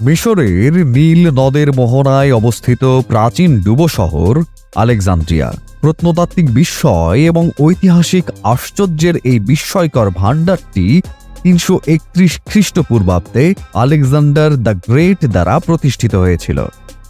মিশরের নীল নদের মোহনায় অবস্থিত প্রাচীন ডুবো শহর আলেকজান্দ্রিয়া। প্রত্নতাত্ত্বিক বিস্ময় এবং ঐতিহাসিক আশ্চর্যের এই বিস্ময়কর ভাণ্ডারটি তিনশো একত্রিশ খ্রিস্টপূর্বাব্দে আলেকজান্ডার দ্য গ্রেট দ্বারা প্রতিষ্ঠিত হয়েছিল,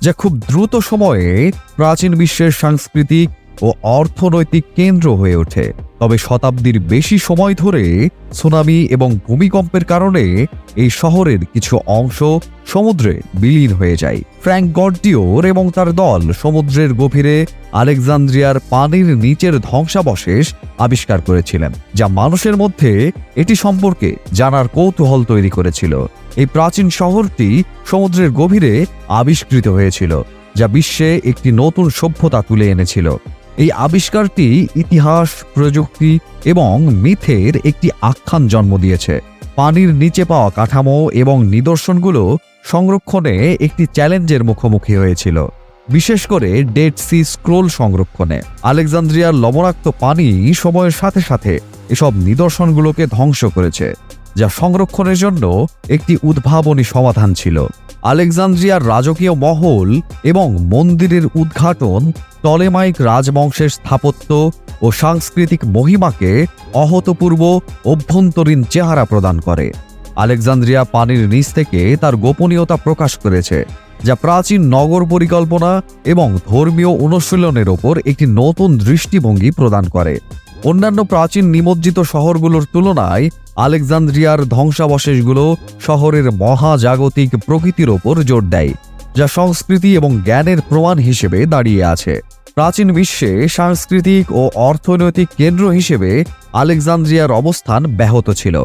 যা খুব দ্রুত সময়ে প্রাচীন বিশ্বের সাংস্কৃতিক ও অর্থনৈতিক কেন্দ্র হয়ে ওঠে। তবে শতাব্দীর বেশি সময় ধরে সুনামি এবং ভূমিকম্পের কারণে এই শহরের কিছু অংশ সমুদ্রে বিলীন হয়ে যায়। ফ্র্যাঙ্ক গডডিওর এবং তার দল সমুদ্রের গভীরে আলেকজান্দ্রিয়ার পানির নিচের ধ্বংসাবশেষ আবিষ্কার করেছিলেন, যা মানুষের মধ্যে এটি সম্পর্কে জানার কৌতূহল তৈরি করেছিল। এই প্রাচীন শহরটি সমুদ্রের গভীরে আবিষ্কৃত হয়েছিল, যা বিশ্বে একটি নতুন সভ্যতা তুলে এনেছিল। এই আবিষ্কারটি ইতিহাস, প্রযুক্তি এবং মিথের একটি আখ্যান জন্ম দিয়েছে। পানির নিচে পাওয়া কাঠামো এবং নিদর্শনগুলো সংরক্ষণে একটি চ্যালেঞ্জের মুখোমুখি হয়েছিল। বিশেষ করে ডেড সি স্ক্রোল সংরক্ষণে। আলেকজান্দ্রিয়ার লবণাক্ত পানি সময়ের সাথে সাথে এসব নিদর্শনগুলোকে ধ্বংস করেছে। যা সংরক্ষণের জন্য একটি উদ্ভাবনী সমাধান ছিল। আলেকজান্দ্রিয়ার রাজকীয় মহল এবং মন্দিরের উদ্ঘাটন টলেমাইক রাজবংশের স্থাপত্য ও সাংস্কৃতিক মহিমাকে অহতপূর্ব অভ্যন্তরীণ চেহারা প্রদান করে। আলেকজান্দ্রিয়া পানির নিচ থেকে তার গোপনীয়তা প্রকাশ করেছে, যা প্রাচীন নগর পরিকল্পনা এবং ধর্মীয় অনুশীলনের ওপর একটি নতুন দৃষ্টিভঙ্গি প্রদান করে। অন্যান্য প্রাচীন নিমজ্জিত শহরগুলোর তুলনায় আলেকজান্দ্রিয়ার ধ্বংসাবশেষগুলো শহরের মহাজাগতিক প্রকৃতির ওপর জোর দেয়, যা সংস্কৃতি এবং জ্ঞানের প্রমাণ হিসেবে দাঁড়িয়ে আছে। প্রাচীন বিশ্বে সাংস্কৃতিক ও অর্থনৈতিক কেন্দ্র হিসেবে আলেকজান্দ্রিয়ার অবস্থান ব্যাহত ছিল।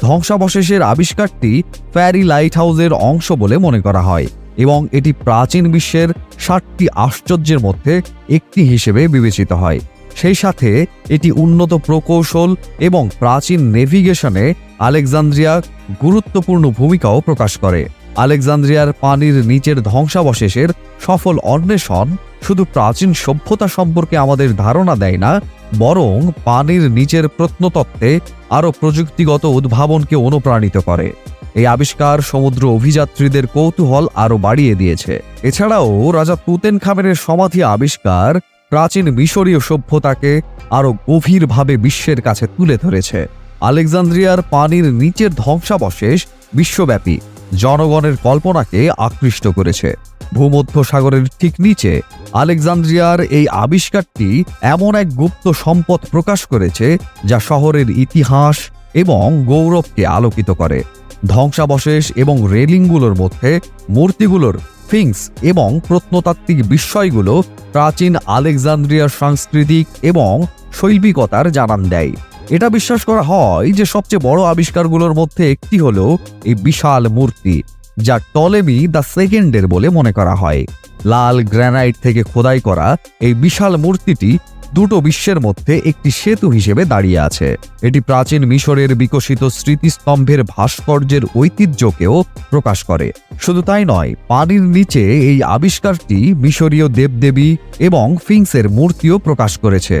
ধ্বংসাবশেষের আবিষ্কারটি ফ্যারি লাইট হাউসের অংশ বলে মনে করা হয় এবং এটি প্রাচীন বিশ্বের ষাটটি আশ্চর্যের মধ্যে একটি হিসেবে বিবেচিত হয়। সেই সাথে এটি উন্নত প্রকৌশল এবং প্রাচীন নেভিগেশনে আলেকজান্দ্রিয়া গুরুত্বপূর্ণ ভূমিকাও প্রকাশ করে। আলেকজান্দ্রিয়ার পানির নিচের ধ্বংসাবশেষের সফল অন্বেষণ শুধু প্রাচীন সভ্যতা সম্পর্কে আমাদের ধারণা দেয় না, বরং পানির নিচের প্রত্নতত্ত্বে আরও প্রযুক্তিগত উদ্ভাবনকে অনুপ্রাণিত করে। এই আবিষ্কার সমুদ্র অভিযাত্রীদের কৌতূহল আরও বাড়িয়ে দিয়েছে। এছাড়াও রাজা তুতেন খামের সমাধি আবিষ্কার প্রাচীন মিশরীয় সভ্যতাকে আরও গভীরভাবে বিশ্বের কাছে তুলে ধরেছে। আলেকজান্দ্রিয়ার পানির নিচের ধ্বংসাবশেষ বিশ্বব্যাপী, জনগণের কল্পনাকে আকৃষ্ট করেছে। ভূমধ্য সাগরের ঠিক নিচে আলেকজান্দ্রিয়ার এই আবিষ্কারটি এমন এক গুপ্ত সম্পদ প্রকাশ করেছে যা শহরের ইতিহাস এবং গৌরবকে আলোকিত করে। ধ্বংসাবশেষ এবং রেলিংগুলোর মধ্যে মূর্তিগুলোর ফিংস এবং প্রত্নতাত্ত্বিক বিস্ময়গুলো প্রাচীন আলেকজান্দ্রিয়ার সাংস্কৃতিক এবং শৈল্পিকতার জানান দেয়। এটা বিশ্বাস করা হয় যে সবচেয়ে বড় আবিষ্কারগুলোর মধ্যে একটি হল এই বিশাল মূর্তি, যা টলেমি দ্য সেকেন্ডের বলে মনে করা হয়। লাল গ্রানাইট থেকে খোদাই করা এই বিশাল মূর্তিটি দুটো বিশ্বের মধ্যে একটি সেতু হিসেবে দাঁড়িয়ে আছে। এটি প্রাচীন মিশরের বিকশিত স্মৃতিস্তম্ভের ভাস্কর্যের ঐতিহ্যকেও প্রকাশ করে। শুধু তাই নয়, পানির নিচে এই আবিষ্কারটি মিশরীয় দেবদেবী এবং ফিংসের মূর্তিও প্রকাশ করেছে।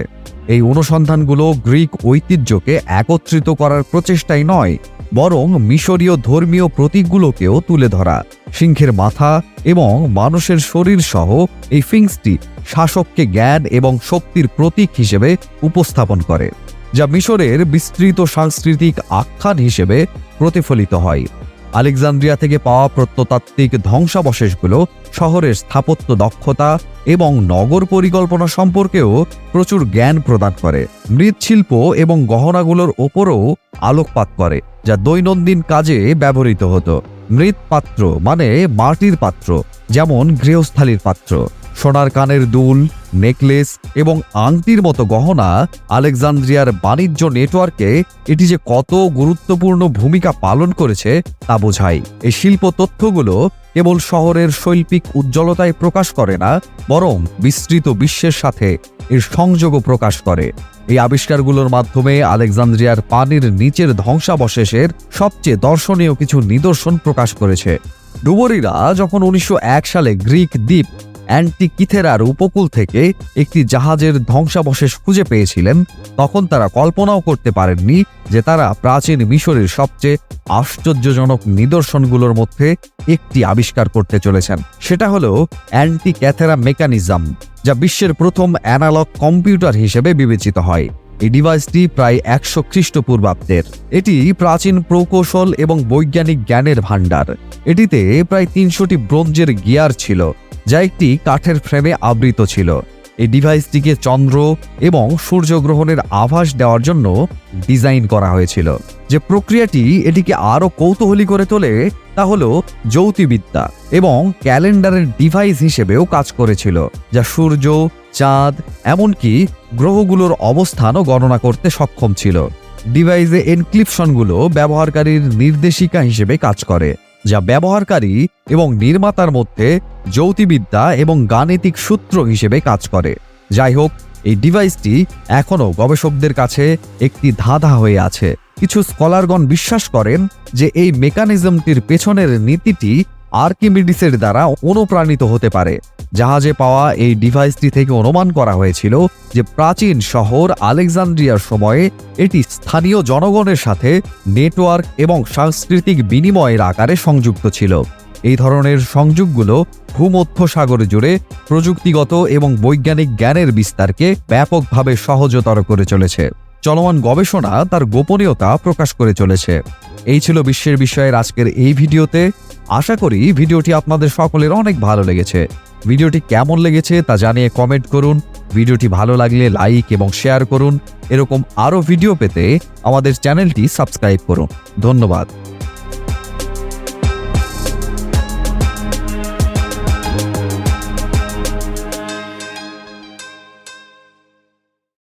এই অনুসন্ধানগুলো গ্রিক ঐতিহ্যকে একত্রিত করার প্রচেষ্টাই নয়, বরং মিশরীয় ধর্মীয় প্রতীকগুলোকেও তুলে ধরা। সিংহের মাথা এবং মানুষের শরীর সহ এই ফিংসটি শাসককে জ্ঞান এবং শক্তির প্রতীক হিসেবে উপস্থাপন করে, যা মিশরের বিস্তৃত সাংস্কৃতিক আখ্যান হিসেবে প্রতিফলিত হয়। আলেকজান্দ্রিয়া থেকে পাওয়া প্রত্নতাত্ত্বিক ধ্বংসাবশেষগুলো শহরের স্থাপত্য দক্ষতা এবং নগর পরিকল্পনা সম্পর্কেও প্রচুর জ্ঞান প্রদান করে। মৃৎশিল্প এবং গহনাগুলোর ওপরও আলোকপাত করে, যা দৈনন্দিন কাজে ব্যবহৃত হতো। মৃৎপাত্র মানে মাটির পাত্র, যেমন গৃহস্থালির পাত্র। সোনার কানের দুল, নেকলেস এবং আংটির মতো গহনা আলেকজান্দ্রিয়ার বাণিজ্য নেটওয়ার্কে এটি যে কত গুরুত্বপূর্ণ ভূমিকা পালন করেছে তা বোঝায়। এই শিল্প তথ্যগুলো কেবল শহরের শৈল্পিক উজ্জ্বলতায় প্রকাশ করে না, বরং বিস্তৃত বিশ্বের সাথে এর সংযোগও প্রকাশ করে। এই আবিষ্কারগুলোর মাধ্যমে আলেকজান্দ্রিয়ার পানির নিচের ধ্বংসাবশেষের সবচেয়ে দর্শনীয় কিছু নিদর্শন প্রকাশ করেছে। ডুবরিরা যখন উনিশশো এক সালে গ্রিক দ্বীপ অ্যান্টিকিথেরার উপকূল থেকে একটি জাহাজের ধ্বংসাবশেষ খুঁজে পেয়েছিলেন, তখন তারা কল্পনাও করতে পারেননি যে তারা প্রাচীন মিশরের সবচেয়ে আশ্চর্যজনক নিদর্শনগুলোর মধ্যে একটি আবিষ্কার করতে চলেছেন। সেটা হলো অ্যান্টি ক্যাথেরা মেকানিজম। যা বিশ্বের প্রথম অ্যানালগ কম্পিউটার হিসেবে বিবেচিত হয়। এই ডিভাইসটি প্রায় একশো খ্রিস্টপূর্বাব্দের। এটি প্রাচীন প্রকৌশল এবং বৈজ্ঞানিক জ্ঞানের ভাণ্ডার। এটিতে প্রায় তিনশোটি ব্রোঞ্জের গিয়ার ছিল, যা একটি কাঠের ফ্রেমে আবৃত ছিল। এই ডিভাইসটিকে চন্দ্র এবং সূর্যগ্রহণের আভাস দেওয়ার জন্য ডিজাইন করা হয়েছিল। যে প্রক্রিয়াটি এটিকে আরও কৌতূহলী করে তোলে, তা হল জ্যোতিবিদ্যা এবং ক্যালেন্ডারের ডিভাইস হিসেবেও কাজ করেছিল, যা সূর্য, চাঁদ, এমনকি গ্রহগুলোর অবস্থানও গণনা করতে সক্ষম ছিল। ডিভাইসে এনক্লিপশনগুলো ব্যবহারকারীর নির্দেশিকা হিসেবে কাজ করে। যা ব্যবহারকারী এবং নির্মাতার মধ্যে জ্যোতিবিদ্যা এবং গাণিতিক সূত্র হিসেবে কাজ করে। যাই হোক, এই ডিভাইসটি এখনও গবেষকদের কাছে একটি ধাঁধা হয়ে আছে। কিছু স্কলারগণ বিশ্বাস করেন যে এই মেকানিজমটির পেছনের নীতিটি আর্কিমিডিসের দ্বারা অনুপ্রাণিত হতে পারে। জাহাজে পাওয়া এই ডিভাইসটি থেকে অনুমান করা হয়েছিল যে প্রাচীন শহর আলেকজান্দ্রিয়ার সময়ে এটি স্থানীয় জনগণের সাথে নেটওয়ার্ক এবং সাংস্কৃতিক বিনিময়ের আকারে সংযুক্ত ছিল। এই ধরনের সংযোগগুলো ভূমধ্য সাগর জুড়ে প্রযুক্তিগত এবং বৈজ্ঞানিক জ্ঞানের বিস্তারকে ব্যাপকভাবে সহজতর করে চলেছে। চলমান গবেষণা তার গোপনীয়তা প্রকাশ করে চলেছে। এই ছিল বিশ্বের বিষয়ের আজকের এই ভিডিওতে। আশা করি ভিডিওটি আপনাদের সকলের অনেক ভালো লেগেছে। ভিডিওটি কেমন লেগেছে তা জানিয়ে কমেন্ট করুন। ভিডিওটি ভালো লাগলে লাইক এবং শেয়ার করুন। এরকম আরও ভিডিও পেতে আমাদের চ্যানেলটি সাবস্ক্রাইব করুন। ধন্যবাদ।